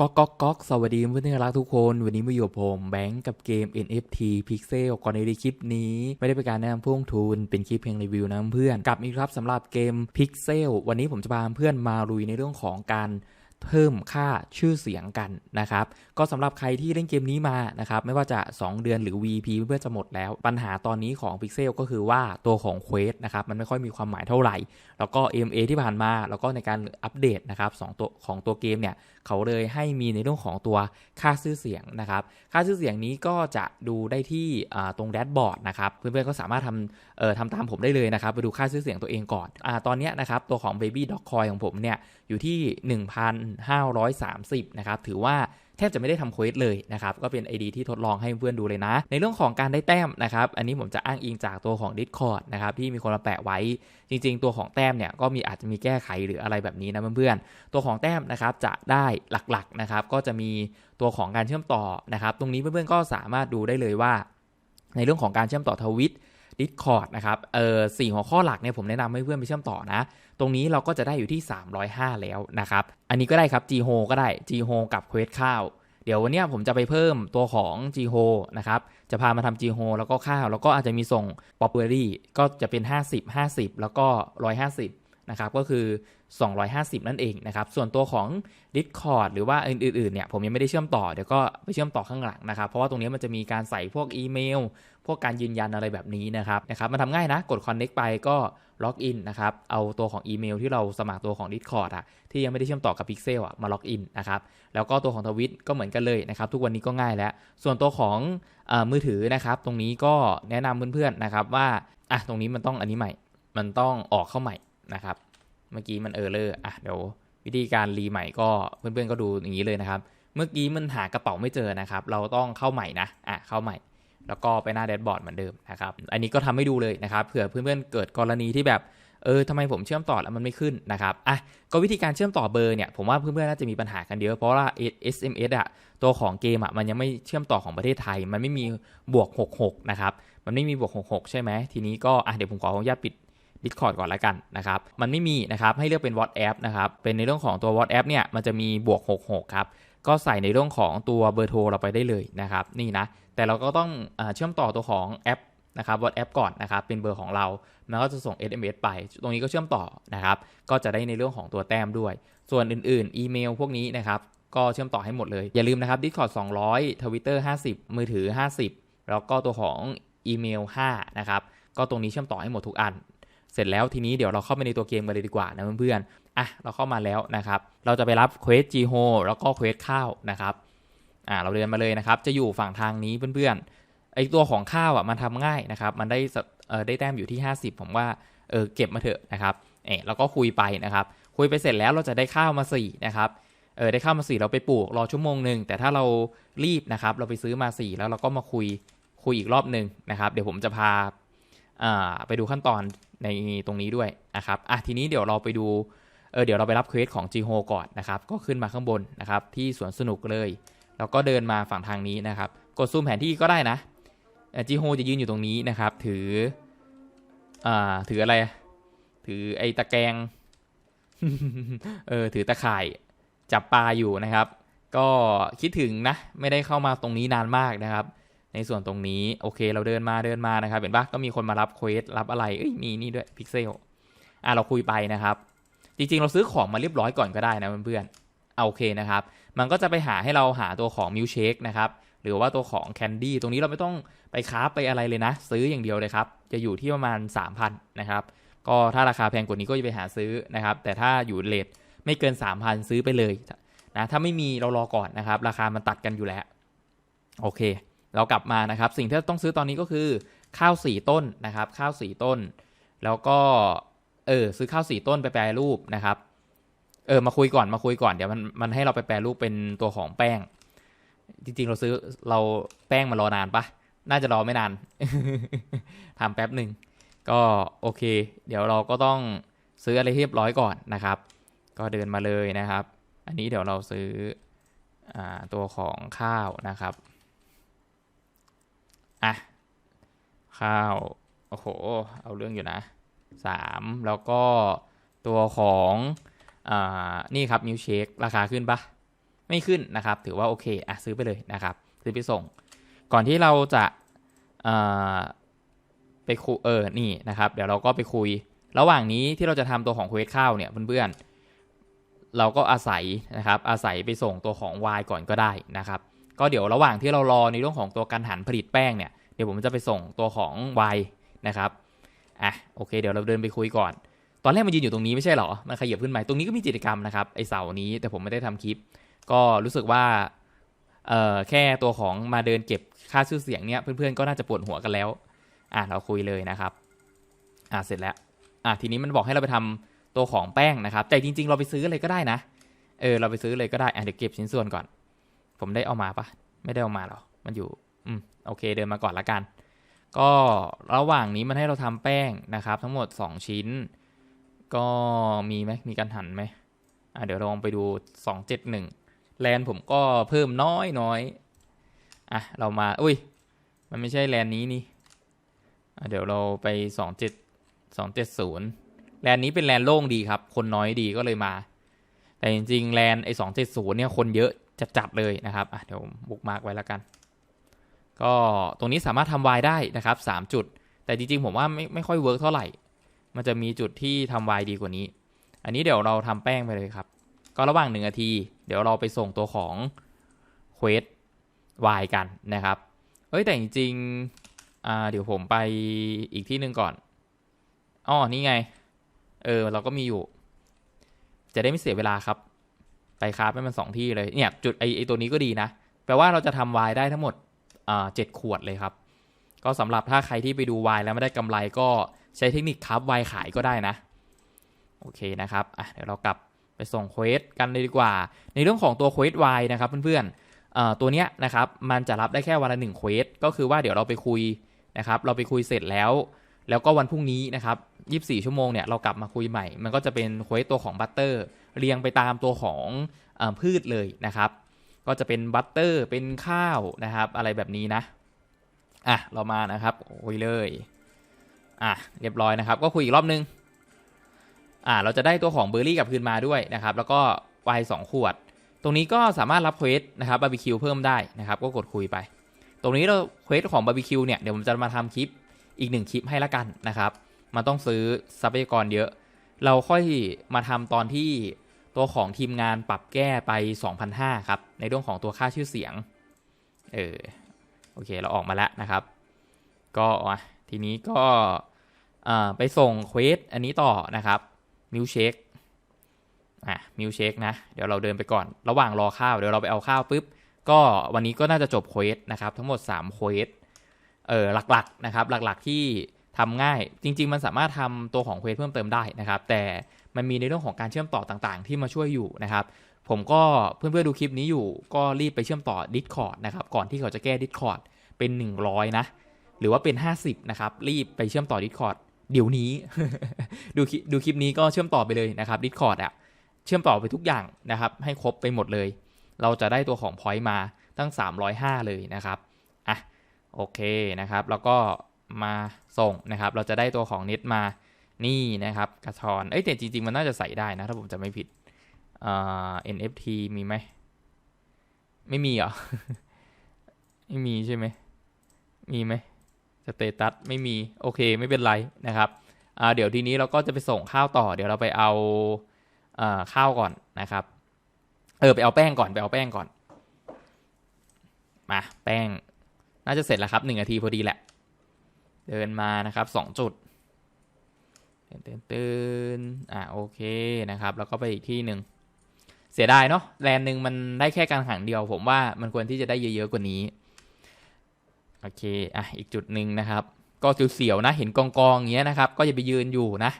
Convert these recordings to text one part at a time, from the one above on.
ก๊อกก๊อกสวัสดีเพื่อนที่รักทุกคน วันนี้มาอยู่ผมแบงก์กับเกม NFT Pixel ก่อนในคลิปนี้ ไม่ได้เป็นการแนะนำพ่วงทุน เป็นคลิปเพียงรีวิวนะเพื่อนกลับอีกครับสำหรับเกม Pixel วันนี้ผมจะพาเพื่อนมาลุยในเรื่องของการเพิ่มค่าชื่อเสียงกันนะครับ ก็สำหรับใครที่เล่นเกมนี้มานะครับ ไม่ว่าจะ 2 เดือนหรือ VP เพื่อนจะหมดแล้ว ปัญหาตอนนี้ของ Pixel ก็คือว่าตัวของ Quest นะครับ มันไม่ค่อยมีความหมายเท่าไหร่ แล้วก็ MA ที่ผ่านมา แล้วก็ในการอัปเดตนะครับสองตัวของตัวเกมเนี่ยเขาเลยให้มีในเรื่องของตัวค่าชื่อเสียงนะครับค่าชื่อเสียงนี้ก็จะดูได้ที่ตรงแดชบอร์ดนะครับเพื่อนๆก็สามารถทำเอ่อทำตามผมได้เลยนะครับ ไปดูค่าชื่อเสียงตัวเองก่อนอ่าตอนนี้นะครับตัวของ Baby Dog Coin ของผมเนี่ยอยู่ที่ 1,530นะครับถือว่า แทบจะไม่ได้ทำเควสเลยนะครับก็เป็น ID ที่ทดลองให้เพื่อนดูเลยนะ ในเรื่องของการได้แต้มนะครับอันนี้ผมจะอ้างอิงจากตัวของ Discord นะครับที่มีคนมาแปะไว้ จริง ๆ ตัวของแต้มเนี่ยก็มีอาจจะมีแก้ไขหรืออะไรแบบนี้นะเพื่อนๆตัวของแต้มนะครับจะได้หลักๆนะครับก็จะมีตัวของการเชื่อมต่อนะครับตรงนี้เพื่อนๆก็สามารถดูได้เลยว่า ในเรื่องของการเชื่อมต่อทวิต Discord นะครับเออสี่หัวข้อหลักเนี่ยผมแนะนำให้เพื่อนไปเชื่อมต่อนะ ตรงนี้เราก็จะได้อยู่ที่ 305 แล้วนะครับ อันนี้ก็ได้ครับ g h o ก็ได้ g h o กับ Quest ข้าวเดี๋ยววันนี้ผมจะไปเพิ่มตัวของ g h o นะครับ จะพามาทำ g h o แล้วก็ข้าว แล้วก็อาจจะมีส่ง p o p u l a r y ก็จะเป็น 50 50 แล้วก็ 150 นะครับ ก็คือ 250 นั่นเองนะครับ ส่วนตัวของ Discord หรือว่าอื่นๆเนี่ยผมยังไม่ได้เชื่อมต่อ เดี๋ยวก็ไปเชื่อมต่อข้างหลังนะครับ เพราะว่าตรงนี้มันจะมีการใส่พวกอีเมล พวกการยืนยันอะไรแบบนี้นะครับนะครับมันทำง่ายนะ กด Connect ไปก็ล็อกอินนะครับ เอาตัวของอีเมลที่เราสมัครตัวของ Discord อะที่ยังไม่ได้เชื่อมต่อกับ Pixel อะมาล็อกอินนะครับ แล้วก็ตัวของทวิตก็เหมือนกันเลยนะครับ ทุกวันนี้ก็ง่ายแล้ว ส่วนตัวของออมือถือนะครับ ตรงนี้ก็แนะนำเพื่อนๆนะครับว่าอะตรงนี้มันต้องอันนี้ใหม่ มันต้องออกเข้าใหม่นะครับ เมื่อกี้มันเออร์เลอร์อะเดี๋ยววิธีการรีใหม่ก็เพื่อนๆก็ดูอย่างนี้เลยนะครับ เมื่อกี้มันหากระเป๋าไม่เจอนะครับ เราต้องเข้าใหม่นะอะเข้าใหม่ แล้วก็ไปหน้าแดชบอร์ดเหมือนเดิมนะครับ อันนี้ก็ทำให้ดูเลยนะครับเผื่อเพื่อนๆเกิดกรณีที่แบบเออทำไมผมเชื่อมต่อแล้วมันไม่ขึ้นนะครับอะก็วิธีการเชื่อมต่อเบอร์เนี่ยผมว่าเพื่อนๆน่าจะมีปัญหากันเยอะเพราะว่า SMS อะตัวของเกมอะมันยังไม่เชื่อมต่อของประเทศไทย มันไม่มีบวก 66 นะครับ มันไม่มีบวก 66 ใช่ไหมทีนี้ก็อะเดี๋ยวผมขออนุญาตปิด Discord ก่อนละกันนะครับ มันไม่มีนะครับ ให้เลือกเป็น WhatsApp นะครับ เป็นในเรื่องของตัว WhatsApp เนี่ย มันจะมีบวก 66 ครับ ก็ใส่ในเรื่องของตัวเบอร์โทรเราไปได้เลยนะครับ นี่นะ แต่เราก็ต้องอเชื่อมต่อตัวของแอปนะครับ WhatsApp ก่อนนะครับ เป็นเบอร์ของเรา มันก็จะส่ง SMS ไป ตรงนี้ก็เชื่อมต่อนะครับ ก็จะได้ในเรื่องของตัวแต้มด้วย ส่วนอื่นๆ อีเมลพวกนี้นะครับ ก็เชื่อมต่อให้หมดเลย อย่าลืมนะครับ Discord 200 Twitter 50 มือถือ 50 แล้วก็ตัวของอีเมล5นะครับ ก็ตรงนี้เชื่อมต่อให้หมดทุกอัน เสร็จแล้วทีนี้เดี๋ยวเราเข้าไปในตัวเกมกันเลยดีกว่านะเพื่อนๆอะเราเข้ามาแล้วนะครับ เราจะไปรับเควสจีโฮแล้วก็เควสข้าวนะครับอ่าเราเดินมาเลยนะครับ จะอยู่ฝั่งทางนี้เพื่อนๆไอตัวของข้าวอะมันทำง่ายนะครับ มันได้เออได้แต้มอยู่ที่ 50 ผมว่าเออเก็บมาเถอะนะครับเออเราก็คุยไปนะครับ คุยไปเสร็จแล้วเราจะได้ข้าวมา4นะครับเออได้ข้าวมา4เราไปปลูกรอชั่วโมงหนึ่งแต่ถ้าเรารีบนะครับ เราไปซื้อมา4แล้วเราก็มาคุยคุยอีกรอบหนึ่งนะครับ เดี๋ยวผมจะพาอ่าไปดูขั้นตอน ในตรงนี้ด้วยนะครับอะทีนี้เดี๋ยวเราไปดูเออเดี๋ยวเราไปรับเควสของจีโฮก่อนนะครับก็ขึ้นมาข้างบนนะครับที่สวนสนุกเลย แล้วก็เดินมาฝั่งทางนี้นะครับ กดซูมแผนที่ก็ได้นะจีโฮจะยืนอยู่ตรงนี้นะครับ ถืออ่าถืออะไร ถือไอ้ตะแกรงเออถือตะข่ายจับปลาอยู่นะครับ ก็คิดถึงนะ ไม่ได้เข้ามาตรงนี้นานมากนะครับ ในส่วนตรงนี้โอเคเราเดินมาเดินมานะครับ เห็นปะก็มีคนมารับเควสรับอะไรเอ้ยมีนี่ด้วยพิกเซลอะเราคุยไปนะครับ จริงๆ เราซื้อของมาเรียบร้อยก่อนก็ได้นะเพื่อนๆเอาโอเคนะครับ มันก็จะไปหาให้เราหาตัวของมิลเชคนะครับหรือว่าตัวของแคนดี้ตรงนี้เราไม่ต้องไปคราไปอะไรเลยนะ ซื้ออย่างเดียวเลยครับ จะอยู่ที่ประมาณ 3,000นะครับก็ถ้าราคาแพงกว่านี้ก็จะไปหาซื้อนะครับ แต่ถ้าอยู่เลทไม่เกิน 3,000 ซื้อไปเลยนะถ้าไม่มีเรารอก่อนนะครับ ราคามันตัดกันอยู่แล้ว โอเค เรากลับมานะครับ สิ่งที่ต้องซื้อตอนนี้ก็คือข้าวสี่ต้นนะครับ ข้าวสี่ต้น แล้วก็เออซื้อข้าวสี่ต้นไปแปรรูปนะครับ เออมาคุยก่อนมาคุยก่อนเดี๋ยวมันมันให้เราไปแปรรูปเป็นตัวของแป้ง จริงๆเราซื้อเราแป้งมารอนานปะน่าจะรอไม่นานทำแป๊บหนึ่งก็โอเค เดี๋ยวเราก็ต้องซื้ออะไรเรียบร้อยก่อนนะครับ ก็เดินมาเลยนะครับ อันนี้เดี๋ยวเราซื้ออตัวของข้าวนะครับ อะ ข้าว โอ้โห เอาเรื่องอยู่นะสามแล้วก็ตัวของอ่านี่ครับมิลเชคราคาขึ้นปะไม่ขึ้นนะครับ ถือว่าโอเคอะซื้อไปเลยนะครับ ซื้อไปส่ง ก่อนที่เราจะเอ่อไปคุยเออนี่นะครับ เดี๋ยวเราก็ไปคุย ระหว่างนี้ที่เราจะทำตัวของเควสข้าวเนี่ยเพื่อนๆเราก็อาศัยนะครับอาศัยไปส่งตัวของ Y ก่อนก็ได้นะครับ ก็เดี๋ยวระหว่างที่เรารอในเรื่องของตัวการหันผลิตแป้งเนี่ยเดี๋ยวผมจะไปส่งตัวของ Y นะครับอะโอเค เดี๋ยวเราเดินไปคุยก่อน ตอนแรกมันยืนอยู่ตรงนี้ไม่ใช่เหรอ มันขยับขึ้นมาตรงนี้ก็มีกิจกรรมนะครับไอเสานี้แต่ผมไม่ได้ทำคลิป ก็รู้สึกว่าเอ่อแค่ตัวของมาเดินเก็บค่าชื่อเสียงเนี่ยเพื่อนๆก็น่าจะปวดหัวกันแล้วอะเราคุยเลยนะครับอะเสร็จแล้วอะทีนี้มันบอกให้เราไปทำตัวของแป้งนะครับแต่จริงๆ เราไปซื้อเลยก็ได้นะเออเราไปซื้อเลยก็ได้อะเดี๋ยวเก็บชิ้นส่วนก่อน ผมได้เอามาปะไม่ได้เอามาหรอ มันอยู่ อืม โอเค เดินมาก่อนละกัน ก็ระหว่างนี้มันให้เราทำแป้งนะครับ ทั้งหมด 2 ชิ้น ก็มีไหมมีการหันไหมอะเดี๋ยวลองไปดู 271 แลนผมก็เพิ่มน้อยน้อยอะ เรามา อุ้ย มันไม่ใช่แลนนี้นี่อะเดี๋ยวเราไป 27 270 แลนนี้เป็นแลนโล่งดีครับ คนน้อยดีก็เลยมา แต่จริงๆ แลนไอ้270เนี่ยคนเยอะ จัดๆเลยนะครับเดี๋ยวบุกมาร์กไว้แล้วกัน ก็ตรงนี้สามารถทำวายได้นะครับ 3 จุด แต่จริงๆ ผมว่าไม่ไม่ค่อยเวิร์กเท่าไหร่ มันจะมีจุดที่ทำวายดีกว่านี้ อันนี้เดี๋ยวเราทำแป้งไปเลยครับ ก็ระหว่างหนึ่งนาที เดี๋ยวเราไปส่งตัวของเควสวายกันนะครับ เอ้ยแต่จริงๆเดี๋ยวผมไปอีกที่หนึ่งก่อนอ๋อนี่ไง เออเราก็มีอยู่ จะได้ไม่เสียเวลาครับ ไปคราฟให้มันสองที่เลยเนี่ยจุดไอไอตัวนี้ก็ดีนะ แปลว่าเราจะทำวายได้ทั้งหมดเจ็ดขวดเลยครับ ก็สำหรับถ้าใครที่ไปดูวายแล้วไม่ได้กำไรก็ใช้เทคนิคครับวายขายก็ได้นะ โอเคนะครับอะเดี๋ยวเรากลับไปส่งเควสกันเลยดีกว่า ในเรื่องของตัวเควสวายนะครับเพื่อนๆตัวเนี้ยนะครับมันจะรับได้แค่วันละหนึ่งเควสก็คือว่าเดี๋ยวเราไปคุยนะครับเราไปคุยเสร็จแล้ว แล้วก็วันพรุ่งนี้นะครับ 24 ชั่วโมงเนี่ยเรากลับมาคุยใหม่ มันก็จะเป็นเควสตัวของบัตเตอร์ เรียงไปตามตัวของอพืชเลยนะครับ ก็จะเป็นบัตเตอร์เป็นข้าวนะครับ อะไรแบบนี้นะอะเรามานะครับคุยเลยอะเรียบร้อยนะครับ ก็คุยอีกรอบนึงอ่าเราจะได้ตัวของเบอร์รี่กลับคืนมาด้วยนะครับ แล้วก็ไวน์สองขวด ตรงนี้ก็สามารถรับเควสนะครับบาร์บีคิวเพิ่มได้นะครับ ก็กดคุยไป ตรงนี้เราเควสของบาร์บีคิวเนี่ยเดี๋ยวผมจะมาทำคลิปอีกหนึ่งคลิปให้ละกันนะครับ มันต้องซื้อทรัพยากรเยอะ เราค่อยมาทำตอนที่ตัวของทีมงานปรับแก้ไป 2,500 ครับ ในเรื่องของตัวค่าชื่อเสียง เออ โอเค เราออกมาแล้วนะครับ ก็ทีนี้ก็ไปส่งเควสอันนี้ต่อนะครับมิลเชคอะมิลเชคนะ เดี๋ยวเราเดินไปก่อน ระหว่างรอข้าว เดี๋ยวเราไปเอาข้าวปุ๊บ ก็วันนี้ก็น่าจะจบเควสนะครับ ทั้งหมด3เควสเออหลักๆนะครับ หลักๆที่ ทำง่าย จริง ๆ มันสามารถทำตัวของเควสเพิ่มเติมได้นะครับ แต่มันมีในเรื่องของการเชื่อมต่อต่างๆ ที่มาช่วยอยู่นะครับ ผมก็เพื่อนๆดูคลิปนี้อยู่ ก็รีบไปเชื่อมต่อ Discord นะครับ ก่อนที่เขาจะแก้ Discord เป็น 100 นะ หรือว่าเป็น 50 นะครับ รีบไปเชื่อมต่อ Discord เดี๋ยวนี้ ดูดูคลิปนี้ก็เชื่อมต่อไปเลยนะครับ Discord อะเชื่อมต่อไปทุกอย่างนะครับ ให้ครบไปหมดเลย เราจะได้ตัวของ point มาตั้ง 305 เลยนะครับอะโอเคนะครับ แล้วก็ มาส่งนะครับ เราจะได้ตัวของเน็ตมานี่นะครับกระชอนเอ้ยแต่จริง ๆ มันน่าจะใส่ได้นะ ถ้าผมจะไม่ผิดเอ่า NFT มีไหม ไม่มีเหรอ ไม่มีใช่ไหม มีไหมสเตตัสไม่มีโอเคไม่เป็นไรนะครับอ่าเดี๋ยวทีนี้เราก็จะไปส่งข้าวต่อ เดี๋ยวเราไปเอาอ่าข้าวก่อนนะครับ เออไปเอาแป้งก่อนไปเอาแป้งก่อนมาแป้ง น่าจะเสร็จแล้วครับหนึ่งนาทีพอดีแหละ เดินมานะครับสองจุดเตือนเตือนเตือนอ่าโอเคนะครับ แล้วก็ไปอีกที่หนึ่งเสียดายเนาะแลนหนึ่งมันได้แค่การหังเดียว ผมว่ามันควรที่จะได้เยอะๆกว่านี้โอเคอะอีกจุดหนึ่งนะครับ ก็เสียวๆนะเห็นกองกองๆอย่างเงี้ยนะครับ ก็อย่าไปยืนอยู่นะ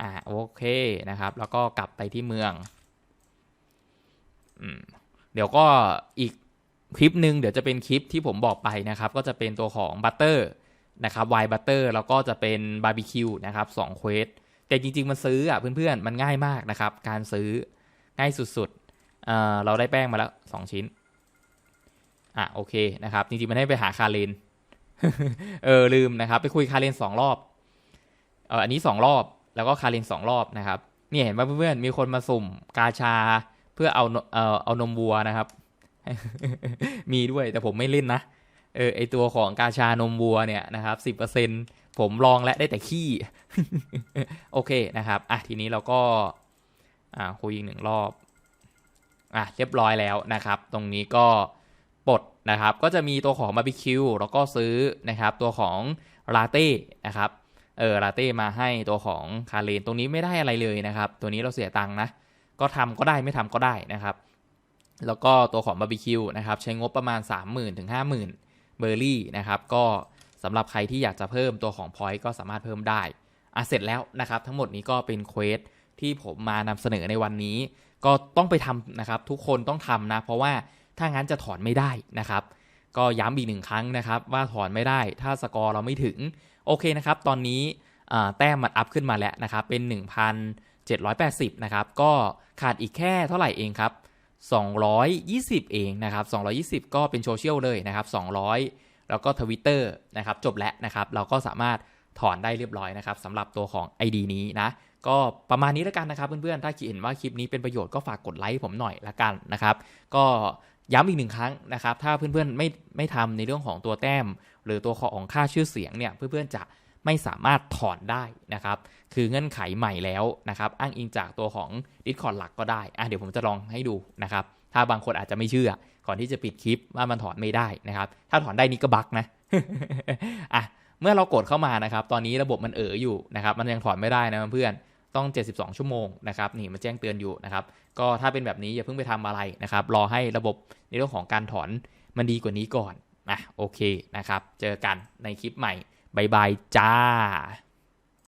อ่าโอเคนะครับ แล้วก็กลับไปที่เมืองอืมเดี๋ยวก็อีกคลิปหนึ่งเดี๋ยวจะเป็นคลิปที่ผมบอกไปนะครับ ก็จะเป็นตัวของบัตเตอร์ นะครับไวบัตเตอร์แล้วก็จะเป็นบาร์บีคิวนะครับสองเควสแต่จริง ๆ มันซื้ออะเพื่อนๆ มันง่ายมากนะครับ การซื้อง่ายสุดๆเเราได้แป้งมาแล้วสองชิ้น อะโอเคนะครับ จริงๆ มันให้ไปหาคาเลนเออลืมนะครับ ไปคุยคาเลนสองรอบเอออันนี้สองรอบแล้วก็คาเลนสองรอบนะครับนี่เห็นป่ะเพื่อนๆมีคนมาสุ่มกาชาเพื่อเอานเอ่อเอานมวัวนะครับ มีด้วยแต่ผมไม่เล่นนะ เออไอตัวของกาชานมวัวเนี่ยนะครับสิบเปอร์เซ็นผมลองและได้แต่ขี้ โอเคนะครับอะทีนี้เราก็อ่าคุยอีกหนึ่งรอบอะเรียบร้อยแล้วนะครับ ตรงนี้ก็ปลดนะครับ ก็จะมีตัวของบาร์บีคิวแล้วก็ซื้อนะครับ ตัวของลาเต้นะครับเออลาเต้มาให้ตัวของคาเลนตรงนี้ไม่ได้อะไรเลยนะครับ ตัวนี้เราเสียตังค์นะ ก็ทำก็ได้ไม่ทำก็ได้นะครับ แล้วก็ตัวของบาร์บีคิวนะครับ ใช้งบประมาณ 30,000 ถึง 50,000 เบอร์รี่นะครับก็สำหรับใครที่อยากจะเพิ่มตัวของพอยต์ก็สามารถเพิ่มได้อะเสร็จแล้วนะครับทั้งหมดนี้ก็เป็นเควสที่ผมมานำเสนอในวันนี้ ก็ต้องไปทำนะครับทุกคนต้องทำนะ เพราะว่าถ้างั้นจะถอนไม่ได้นะครับ ก็ย้ำอีกหนึ่งครั้งนะครับว่าถอนไม่ได้ถ้าสกอร์เราไม่ถึง โอเคนะครับ ตอนนี้แต้มมันอัพขึ้นมาแล้วนะครับเป็น 1,780นะครับก็ขาดอีกแค่เท่าไหร่เองครับ 220 เองนะครับ 220 ก็เป็นโซเชียลเลยนะครับ 200 แล้วก็ทวิตเตอร์นะครับ จบแล้วนะครับ เราก็สามารถถอนได้เรียบร้อยนะครับสำหรับตัวของ ID นี้นะ ก็ประมาณนี้แล้วกันนะครับเพื่อนๆ ถ้าคิดเห็นว่าคลิปนี้เป็นประโยชน์ก็ฝากกดไลค์ผมหน่อยละกันนะครับ ก็ย้ำอีกหนึ่งครั้งนะครับ ถ้าเพื่อนๆ ไม่ไม่ทำในเรื่องของตัวแต้ม หรือตัวของค่าชื่อเสียงเนี่ยเพื่อนๆจะ ไม่สามารถถอนได้นะครับ คือเงื่อนไขใหม่แล้วนะครับ อ้างอิงจากตัวของ Discord หลักก็ได้อะเดี๋ยวผมจะลองให้ดูนะครับ ถ้าบางคนอาจจะไม่เชื่อ ก่อนที่จะปิดคลิปว่ามันถอนไม่ได้นะครับ ถ้าถอนได้นี่ก็บั๊กนะอะเมื่อเรากดเข้ามานะครับ ตอนนี้ระบบมันเอ๋ออยู่นะครับ มันยังถอนไม่ได้นะเพื่อนต้อง 72 ชั่วโมงนะครับนี่มันแจ้งเตือนอยู่นะครับ ก็ถ้าเป็นแบบนี้อย่าเพิ่งไปทำอะไรนะครับ รอให้ระบบในเรื่องของการถอนมันดีกว่านี้ก่อนนะโอเคนะครับ เจอกันในคลิปใหม่ บายบายจ้า